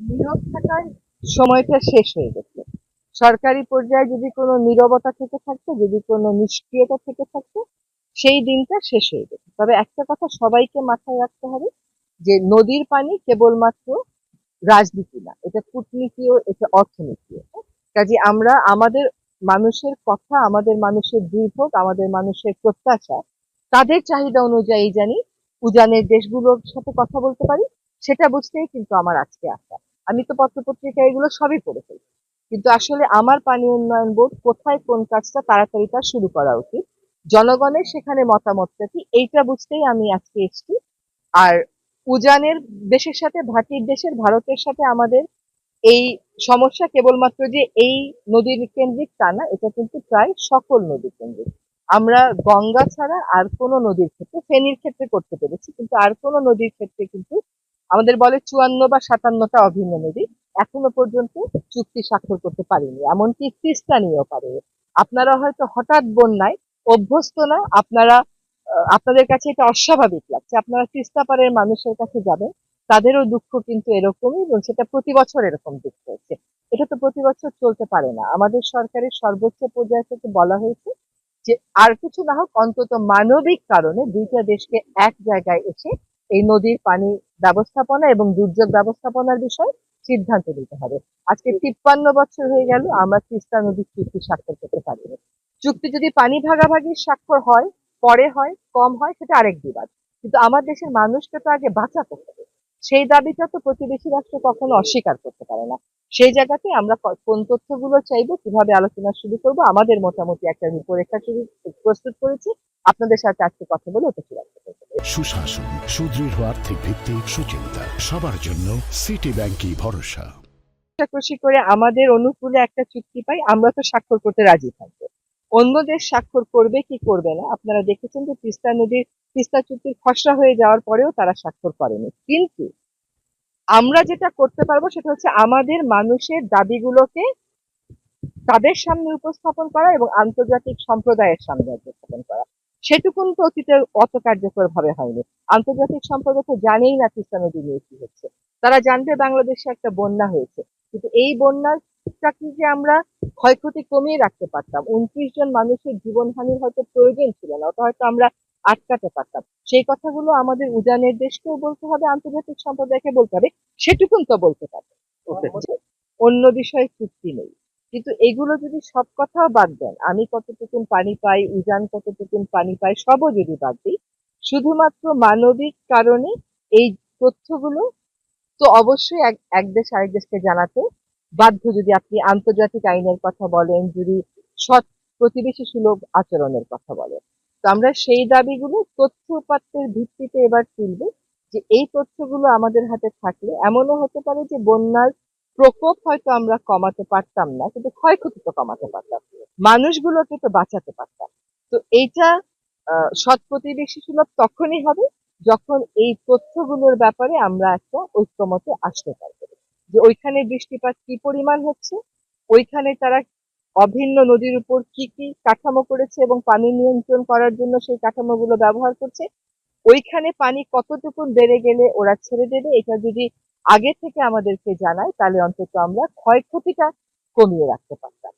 নীরব থাকার সময়টা শেষ হয়ে গেছে। সরকারি পর্যায়ে যদি কোনো নীরবতা থেকে থাকতো যদি কোনো নিষ্ক্রিয়তা থেকে থাকতো সেই দিনটা শেষ হয়ে গেছে। তবে একটা কথা সবাইকে মাথায় রাখতে হবে যে নদীর পানি কেবলমাত্র রাজনীতি না, এটা কূটনীতিও, এটা অর্থনীতিও। কাজে আমরা আমাদের মানুষের কথা, আমাদের মানুষের দুর্ভোগ আমাদের মানুষের প্রত্যাশা, তাদের চাহিদা অনুযায়ী জানি উজানের দেশগুলোর সাথে কথা বলতে পারি, সেটা বুঝতেই কিন্তু আমার আজকে আসা আমি তো পত্রপত্রিকা এগুলো সবই করে ফেলি। কিন্তু আসলে আমার পানি উন্নয়ন বোর্ড কোথায় কোন কাজটা তাড়াতাড়ি তার শুরু করা উচিত? জনগণের সেখানে মতামতটা কি? এইটা বুঝতেই আমি আজকে এসেছি। আর উজানের দেশের সাথে, ভাটির দেশের, ভারতের সাথে আমাদের এই সমস্যা কেবলমাত্র যে এই নদীর কেন্দ্রিক তা না, এটা কিন্তু প্রায় সকল নদী কেন্দ্রিক। আমরা গঙ্গা ছাড়া আর কোনো নদীর ক্ষেত্রে, ফেনীর ক্ষেত্রে করতে পেরেছি, কিন্তু আর কোনো নদীর ক্ষেত্রে কিন্তু আমাদের বলে চুয়ান্ন বা সাতান্নটা অভিন্ন নদী এখনও পর্যন্ত চুক্তি স্বাক্ষর করতে পারিনি, এমনকি তিস্তা পারে। আপনারা হয়তো হঠাৎ বন্যায় অভ্যস্ত না, আপনারা আপনাদের কাছে এটা অস্বাভাবিক লাগছে। আপনারা তিস্তা পাড়ের মানুষের কাছে যাবেন, তাদেরও দুঃখ কিন্তু এরকমই এবং সেটা প্রতি বছর এরকম দুঃখ হচ্ছে। এটা তো প্রতি বছর চলতে পারে না। আমাদের সরকারের সর্বোচ্চ পর্যায় থেকে বলা হয়েছে যে, আর কিছু না হোক, অন্তত মানবিক কারণে দুইটা দেশকে এক জায়গায় এসে এই নদীর পানি ব্যবস্থাপনা এবং দুর্যোগ ব্যবস্থাপনার বিষয়ে সিদ্ধান্ত নিতে হবে। আজকে তিপ্পান্ন বছর হয়ে গেল, আমরা তিস্তা নদীর চুক্তি স্বাক্ষর করতে পারিনি। চুক্তি যদি পানি ভাগাভাগির স্বাক্ষর হয়, পরে হয়, কম হয়, সেটা আরেক বিবাদ। কিন্তু আমার দেশের মানুষকে তো আগে বাঁচাতে হবে। সেই দাবিটা তো প্রতিবেশী রাষ্ট্র কখনো অস্বীকার করতে পারে না। সেই জায়গাতে আমরা কোন তথ্যগুলো চাইব কীভাবে আলোচনা শুরু করব আমাদের মোটামুটি একটা রূপরেখা শুরু প্রস্তুত করেছি। আপনাদের সাথে আজকে কথা বলে ওটা চূড়ান্ত সুশাসন সুদৃঢ় আর্থিক ভিত্তি সুচিন্তা সবার জন্য সিটি ব্যাংকই ভরসা। কষাকষি করে আমাদের অনুকূলে একটা চুক্তি পাই আমরা তো স্বাক্ষর করতে রাজি থাকব। অন্য দেশ স্বাক্ষর করবে কি করবে না? আপনারা দেখেছেন যে তিস্তা নদীর, তিস্তা চুক্তির খসড়া হয়ে যাওয়ার পরেও তারা স্বাক্ষর করেনি। কিন্তু আমরা যেটা করতে পারব সেটা হচ্ছে আমাদের মানুষের দাবিগুলোকে তাদের সামনে উপস্থাপন করা এবং আন্তর্জাতিক সম্প্রদায়ের সামনে উপস্থাপন করা। সেটুকুন তো অতীতে অত কার্যকর ভাবে হয়নি। আন্তর্জাতিক সম্প্রদায় তো জানেই না তিস্তা নদী নিয়ে কি হচ্ছে। তারা জানবে বাংলাদেশে একটা বন্যা হয়েছে। কিন্তু এই বন্যাটা কি যে আমরা ক্ষয়ক্ষতি কমিয়ে রাখতে পারতাম। উনত্রিশ জন মানুষের জীবনহানির হয়তো প্রয়োজন ছিল না ওটা হয়তো আমরা আটকাতে পারতাম। সেই কথাগুলো আমাদের উজানের দেশকেও বলতে হবে আন্তর্জাতিক সম্প্রদায়কে বলতে হবে সেটুকুন তো বলতে পারবে। অন্য বিষয়ে চুক্তি নেই। কিন্তু এগুলো যদি সব কথাও বাদ দেন আমি কতটুকুন পানি পাই উজান কতটুকুন পানি পাই সবও যদি বাদ দিই শুধুমাত্র মানবিক কারণে এই তথ্যগুলো তো অবশ্যই এক এক দেশ আরেক দেশকে জানাতে বাধ্য যদি আপনি আন্তর্জাতিক আইনের কথা বলেন, যদি সৎ প্রতিবেশী সুলভ আচরণের কথা বলেন। তো আমরা সেই দাবিগুলো তথ্য উপাত্তের ভিত্তিতে এবার তুলব যে এই তথ্যগুলো আমাদের হাতে থাকলে এমনও হতে পারে যে বন্যার প্রকোপ হয়তো আমরা কমাতে পারতাম না, কিন্তু ক্ষয়ক্ষতি তো কমাতে পারতাম। মানুষগুলোকে তো বাঁচাতে পারতাম। তো এইটা সৎ প্রতিবেশী সুলভ তখনই হবে যখন এই তথ্যগুলোর ব্যাপারে আমরা একটা ঐক্যমতে আসতে পারব। যে ওইখানে বৃষ্টিপাত কি পরিমাণ হচ্ছে? ওইখানে তারা অভিন্ন নদীর উপর কি কি কাঠামো করেছে এবং পানি নিয়ন্ত্রণ করার জন্য সেই কাঠামোগুলো ব্যবহার করছে? ওইখানে পানি কতটুকু বেড়ে গেলে ওরা ছেড়ে দেবে? এটা যদি আগে থেকে আমাদেরকে জানায়, তাহলে অন্তত আমরা ক্ষয়ক্ষতিটা কমিয়ে রাখতে পারতাম।